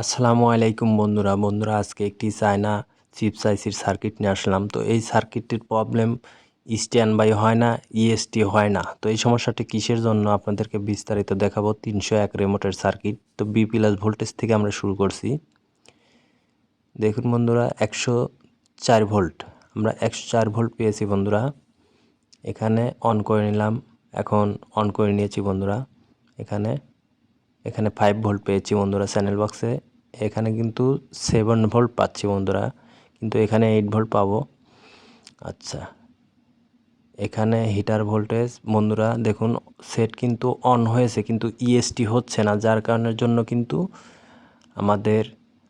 আসসালামু আলাইকুম বন্ধুরা। বন্ধুরা, আজকে একটি চায়না চিপস আইসির সার্কিট নিয়ে আসলাম। তো এই সার্কিটটির প্রবলেম স্ট্যান্ড বাই হয় না ইএসটি হয় না। তো এই সমস্যাটি কিসের জন্য আপনাদেরকে বিস্তারিত দেখাবো। তিনশো এক রেমোটের সার্কিট। তো বি প্লাস ভোল্টেজ থেকে আমরা শুরু করছি। দেখুন বন্ধুরা, একশো চার ভোল্ট আমরা একশো চার ভোল্ট পেয়েছি বন্ধুরা। এখানে অন করে নিলাম। এখন অন করে নিয়েছি বন্ধুরা। এখানে এখানে ফাইভ ভোল্ট পেয়েছি বন্ধুরা চ্যানেল বক্সে এখানে কিন্তু সেভেন ভোল্ট পাচ্ছি বন্ধুরা, কিন্তু এখানে এইট ভোল্ট পাবো। আচ্ছা এখানে হিটার ভোল্টেজ বন্ধুরা দেখুন সেট কিন্তু অন হয়েছে, কিন্তু ইএসটি হচ্ছে না, যার কারণের জন্য কিন্তু আমাদের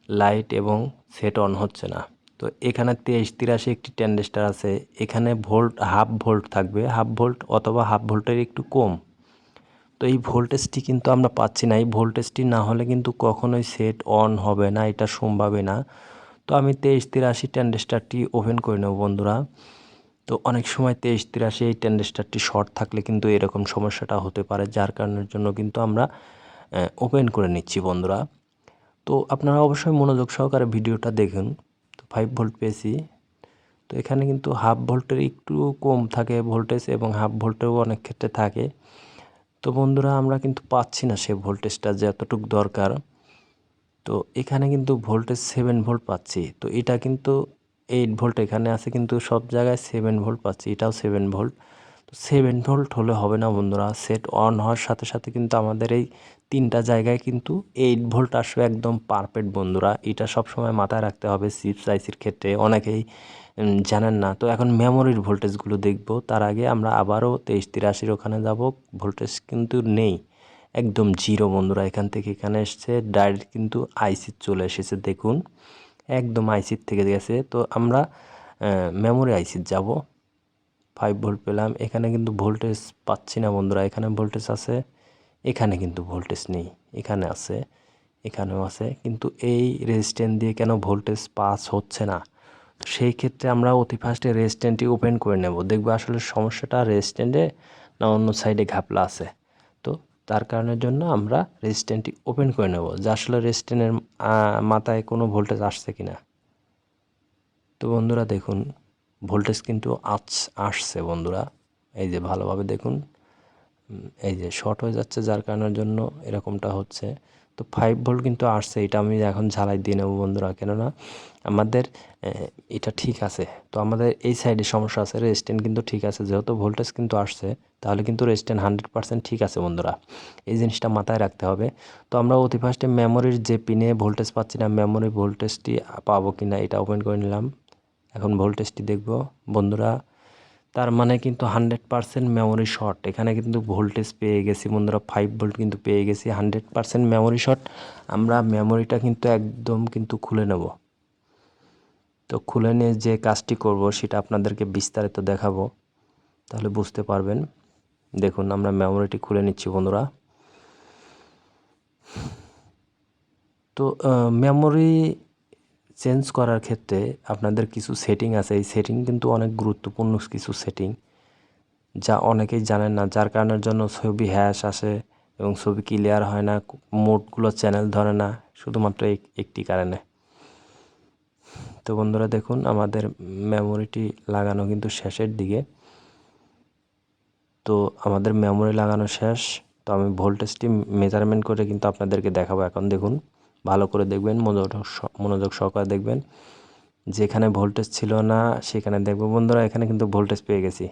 লাইট এবং সেট অন হচ্ছে না। তো এখানে তেইশ, তিরাশি একটি টেন্ডেস্টার আছে, এখানে ভোল্ট হাফ ভোল্ট থাকবে হাফ ভোল্ট অথবা হাফ ভোল্টের একটু কম। তো এই ভোল্টেজটি কিন্তু আমরা পাচ্ছি না। এই ভোল্টেজটি না হলে কিন্তু কখনোই সেট অন হবে না, এটা সম্ভাবে না। তো আমি তেইশ তিরাশি ট্যান্ডেস্টারটি ওপেন করে নেব বন্ধুরা। তো অনেক সময় তেইশ তিরাশি এই ট্যান্ডেস্টারটি শর্ট থাকলে কিন্তু এরকম সমস্যাটা হতে পারে, যার কারণের জন্য কিন্তু আমরা ওপেন করে নিচ্ছি বন্ধুরা। তো আপনারা অবশ্যই মনোযোগ সহকারে ভিডিওটা দেখুন। তো ফাইভ ভোল্ট পেয়েছি। তো এখানে কিন্তু হাফ ভোল্টের একটু কম থাকে ভোল্টেজ এবং হাফ ভোল্টেও অনেক ক্ষেত্রে থাকে। তো বন্ধুরা, আমরা কিন্তু পাচ্ছি না সেই ভোল্টেজটা যতটুক দরকার। তো এখানে কিন্তু ভোল্টেজ সেভেন ভোল্ট পাচ্ছি। তো এটা কিন্তু এইট ভোল্ট এখানে আছে কিন্তু সব জায়গায় সেভেন ভোল্ট পাচ্ছি, এটাও সেভেন ভোল্ট তো সেভেন ভোল্ট হলে হবে না বন্ধুরা সেট অন হওয়ার সাথে সাথে কিন্তু আমাদের এই তিনটা জায়গায় কিন্তু এইট ভোল্ট আসবে একদম পারফেক্ট বন্ধুরা। এটা সবসময় মাথায় রাখতে হবে সিপস আইসির ক্ষেত্রে। অনেকেই জানেন না। তো এখন মেমোরির ভোল্টেজগুলো দেখব। তার আগে আমরা আবারও তেইশ তিরাশির ওখানে যাব। ভোল্টেজ কিন্তু নেই। একদম জিরো বন্ধুরা। এখান থেকে এখানে এসছে। ডাইরেক্ট কিন্তু আইসি চলে এসেছে। দেখুন, একদম আইসির থেকে গেছে। তো আমরা মেমোরি আইসির যাব। ফাইভ ভোল্ট পেলাম। এখানে কিন্তু ভোল্টেজ পাচ্ছি না বন্ধুরা। এখানে ভোল্টেজ আছে এখানে কিন্তু ভোল্টেজ নেই, এখানে আছে, এখানেও আছে, কিন্তু এই রেজিস্ট্যান্ট দিয়ে কেন ভোল্টেজ পাস হচ্ছে না? সেই ক্ষেত্রে আমরা অতি ফার্স্টে রেজিস্ট্যান্টটি ওপেন করে নেব। দেখব আসলে সমস্যাটা রেজিস্ট্যান্টে না অন্য সাইডে ঘাপলা আছে। তো তার কারণের জন্য আমরা রেজিস্ট্যান্টটি ওপেন করে নেব। যে আসলে রেজিস্ট্যান্টের মাথায় কোনো ভোল্টেজ আসছে কি না তো বন্ধুরা দেখুন ভোল্টেজ কিন্তু আস আসছে বন্ধুরা। এই যে ভালোভাবে দেখুন এই যে শর্ট হয়ে যাচ্ছে, যার কারণের জন্য এরকমটা হচ্ছে। তো ফাইভ ভোল্ট কিন্তু আসছে, এটা আমি এখন ঝালাই দিয়ে নেব বন্ধুরা। কেননা আমাদের এটা ঠিক আছে। তো আমাদের এই সাইডে সমস্যা আছে রেজিস্ট্যান্ট কিন্তু ঠিক আছে। যেহেতু ভোল্টেজ কিন্তু আসছে, তাহলে কিন্তু রেজিস্ট্যান্ট হান্ড্রেড পার্সেন্ট ঠিক আছে বন্ধুরা। এই জিনিসটা মাথায় রাখতে হবে। তো আমরা অতি ফার্স্টে মেমোরির যে পিনে ভোল্টেজ পাচ্ছি না মেমোরি ভোল্টেজটি পাবো কি না এটা ওপেন করে নিলাম। এখন ভোল্টেজটি দেখব। বন্ধুরা তার মানে কিন্তু হান্ড্রেড পারসেন্ট মেমোরি শর্ট এখানে কিন্তু ভোল্টেজ পেয়ে গেছি, বন্ধুরা ফাইভ ভোল্ট কিন্তু পেয়ে গেছি, হান্ড্রেড পারসেন্ট মেমোরি শর্ট আমরা মেমোরিটা কিন্তু একদম কিন্তু খুলে নেব। তো খুলে নিয়ে যে কাজটি করব সেটা আপনাদেরকে বিস্তারিত দেখাবো। তাহলে বুঝতে পারবেন। দেখুন, আমরা মেমোরিটি খুলে নিচ্ছি, বন্ধুরা। তো মেমোরি চেঞ্জ করার ক্ষেত্রে আপনাদের কিছু সেটিং আছে। এই সেটিং কিন্তু অনেক গুরুত্বপূর্ণ কিছু সেটিং যা অনেকেই জানেন না, যার কারণের জন্য ছবি হ্যাশ আসে এবং ছবি ক্লিয়ার হয় না মোডগুলো চ্যানেল ধরে না, শুধুমাত্র একটি কারণে। তো বন্ধুরা দেখুন, আমাদের মেমোরিটি লাগানো কিন্তু শেষের দিকে। তো আমাদের মেমোরি লাগানো শেষ, তো আমি ভোল্টেজটি মেজারমেন্ট করে কিন্তু আপনাদেরকে দেখাবো। এখন দেখুন ভালো করে দেখবেন, মনোযোগ মনোযোগ সহকারে দেখবেন। যেখানে ভোল্টেজ ছিল না, সেখানে দেখব, বন্ধুরা, এখানে কিন্তু ভোল্টেজ পেয়ে গেছি।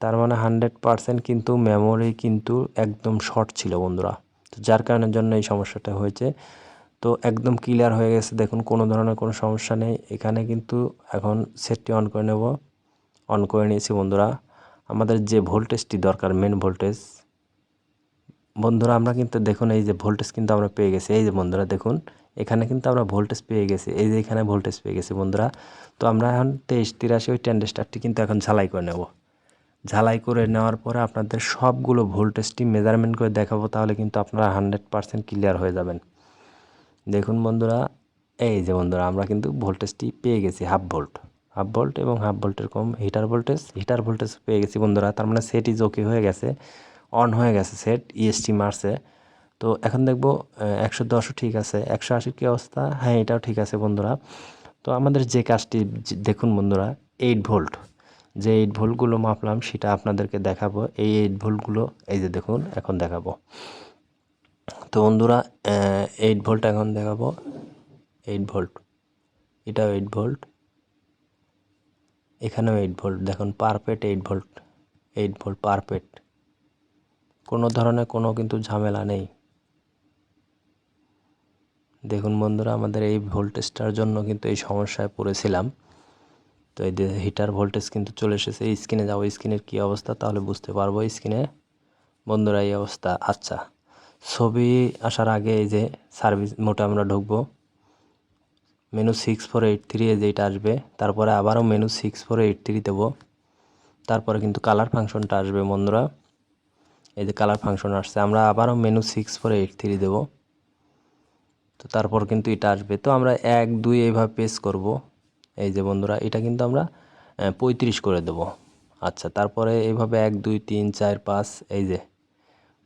তার মানে হান্ড্রেড পারসেন্ট কিন্তু মেমোরি কিন্তু একদম শর্ট ছিল, বন্ধুরা। তো যার কারণের জন্য এই সমস্যাটা হয়েছে। তো একদম ক্লিয়ার হয়ে গেছে, দেখুন, কোনো ধরনের কোনো সমস্যা নেই। এখানে কিন্তু এখন সেটটি অন করে নেব। অন করে নিয়েছি, বন্ধুরা। আমাদের যে ভোল্টেজটি দরকার মেন ভোল্টেজ বন্ধুরা, আমরা কিন্তু দেখুন এই যে ভোল্টেজ কিন্তু আমরা পেয়ে গেছি। এই যে বন্ধুরা, দেখুন, এখানে কিন্তু আমরা ভোল্টেজ পেয়ে গেছি। এই যে এখানে ভোল্টেজ পেয়ে গেছি বন্ধুরা। তো আমরা এখন তেইশ, তিরাশি, ওই টেন্ডেস্টারটি কিন্তু এখন ঝালাই করে নেব। ঝালাই করে নেওয়ার পরে আপনাদের সবগুলো ভোল্টেজটি মেজারমেন্ট করে দেখাবো, তাহলে কিন্তু আপনারা হান্ড্রেড পারসেন্ট ক্লিয়ার হয়ে যাবেন। দেখুন বন্ধুরা, এই যে বন্ধুরা, আমরা কিন্তু ভোল্টেজটি পেয়ে গেছি হাফ ভোল্ট হাফ ভোল্ট এবং হাফ ভোল্টের কম। হিটার ভোল্টেজ হিটার ভোল্টেজ পেয়ে গেছি বন্ধুরা, তার মানে সেটি ইজ ওকে হয়ে গেছে। অন হয়ে গেছে সেট ইএসটি মারছে। তো এখন দেখব একশো দশও ঠিক আছে, একশো আশির কী অবস্থা? হ্যাঁ এটাও ঠিক আছে বন্ধুরা। তো আমাদের যে কাজটি দেখুন বন্ধুরা এইট ভোল্ট যে এইট ভোল্টগুলো মাপলাম, সেটা আপনাদেরকে দেখাবো। এই এইট ভোল্টগুলো এই যে দেখুন, এখন দেখাবো। তো বন্ধুরা এইট ভোল্ট এখন দেখাবো। এইট ভোল্ট এটাও এইট ভোল্ট এখানেও এইট ভোল্ট দেখুন perfect eight volt eight volt perfect কোনো ধরনের কোনো কিন্তু ঝামেলা নেই। দেখুন বন্ধুরা, আমাদের এই ভোল্টেজটার জন্য কিন্তু এই সমস্যায় পড়েছিলাম। তো এই হিটার ভোল্টেজ কিন্তু চলে এসেছে স্ক্রিনে যাব স্ক্রিনের কী অবস্থা তাহলে বুঝতে পারব। স্ক্রিনে বন্ধুরা এই অবস্থা আচ্ছা। ছবি আসার আগে এই যে সার্ভিস মোটে আমরা ঢুকবো। Menu six four eight three এই যে এটা আসবে, তারপরে আবারও menu six four eight three দেবো। তারপরে কিন্তু কালার ফাংশনটা আসবে বন্ধুরা। এই যে কালার ফাংশন আসছে, আমরা আবারও menu six four eight three দেবো। তো তারপর কিন্তু এটা আসবে। তো আমরা এক, দুই এইভাবে পেস করব। এই যে বন্ধুরা, এটা কিন্তু আমরা পঁয়ত্রিশ করে দেব। আচ্ছা তারপরে এইভাবে এক, দুই, তিন, চার, পাঁচ, এই যে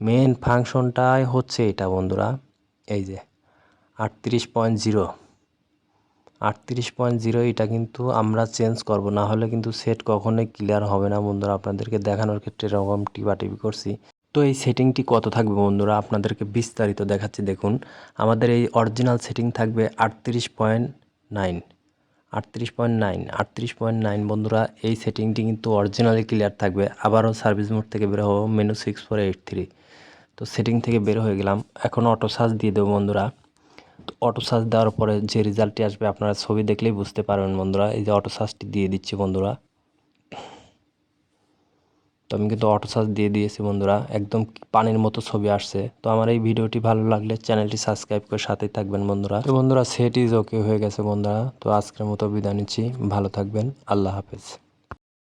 মেন ফাংশনটাই হচ্ছে এটা বন্ধুরা। এই যে আটত্রিশ পয়েন্ট জিরো আটত্রিশ পয়েন্ট জিরো এটা কিন্তু আমরা চেঞ্জ করব। না হলে কিন্তু সেট কখনোই ক্লিয়ার হবে না বন্ধুরা। আপনাদেরকে দেখানোর ক্ষেত্রে এরকম টিপাটিপি করছি। তো এই সেটিংটি কত থাকবে বন্ধুরা? আপনাদেরকে বিস্তারিত দেখাচ্ছি, দেখুন। আমাদের এই অরিজিনাল সেটিং থাকবে আটত্রিশ পয়েন্ট নাইন। আটত্রিশ পয়েন্ট নাইন, আটত্রিশ পয়েন্ট নাইন বন্ধুরা, এই সেটিংটি কিন্তু অরিজিনালি ক্লিয়ার থাকবে। আবারও সার্ভিস মোড থেকে বের হব menu six four eight three তো সেটিং থেকে বের হয়ে গেলাম। এখন অটো সার্চ দিয়ে দেবো বন্ধুরা। তো অটো সার্চ দেওয়ার পরে যে রেজাল্টটি আসবে, আপনারা ছবি দেখলেই বুঝতে পারবেন বন্ধুরা। এই যে অটো সার্চটি দিয়ে দিচ্ছি বন্ধুরা। আমি কিন্তু অটো সার্চ দিয়ে দিয়েছি বন্ধুরা। একদম পানির মতো ছবি আসছে। তো আমার এই ভিডিওটি ভালো লাগলে চ্যানেলটি সাবস্ক্রাইব করে সাথেই থাকবেন বন্ধুরা। তো বন্ধুরা সেট ইজ ওকে হয়ে গেছে বন্ধুরা। তো আজকের মতো বিদায় নিচ্ছি। ভালো থাকবেন। আল্লাহ হাফেজ।